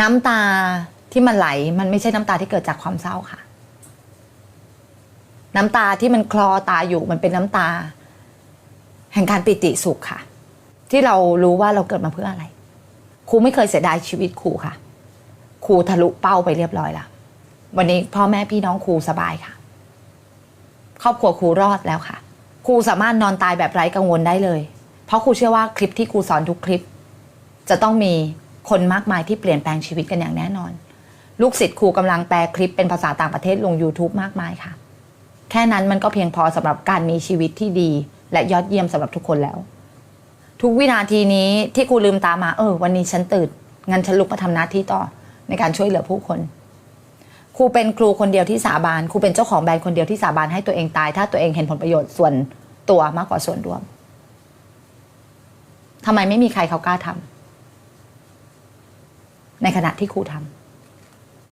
น้ำตาที่มันไหลมันไม่ใช่น้ำตาที่เกิดจากความเศร้าค่ะ น้ำตาที่มันคลอตาอยู่มันเป็นน้ำตา แห่งการปิติสุขค่ะ ที่เรารู้ว่าเราเกิดมาเพื่ออะไรครูไม่เคยเสียดายชีวิตครูค่ะครูทะลุเป้าไปเรียบร้อยแล้ววันนี้พ่อแม่พี่น้องครูสบายค่ะ ครอบครัวครูรอดแล้วค่ะครูสามารถนอนตายแบบไร้กังวลได้เลย เพราะครูเชื่อว่าคลิปที่ครูสอนทุกคลิป จะต้องมี คนมากมายที่เปลี่ยนแปลงชีวิตกันอย่างแน่นอน ลูกศิษย์ครูกำลังแปลคลิปเป็นภาษาต่างประเทศลง YouTube มากมายค่ะ แค่นั้นมันก็เพียงพอสำหรับการมีชีวิตที่ดี และยอดเยี่ยมสำหรับทุกคนแล้ว ทุกวินาทีนี้ที่ครูลืมตามาเออ วันนี้ฉันตื่นงั้นฉันลุกมาทำหน้าที่ต่อในการช่วยเหลือผู้คนครูเป็นครูคนเดียวที่สาบานครูเป็นเจ้าของแบรนด์คนเดียวที่สาบานให้ตัวเองตาย ถ้าตัวเองเห็นผลประโยชน์ส่วนตัวมากกว่าส่วนรวมทำไมไม่มีใครเขากล้าทำ ในขณะที่ครูท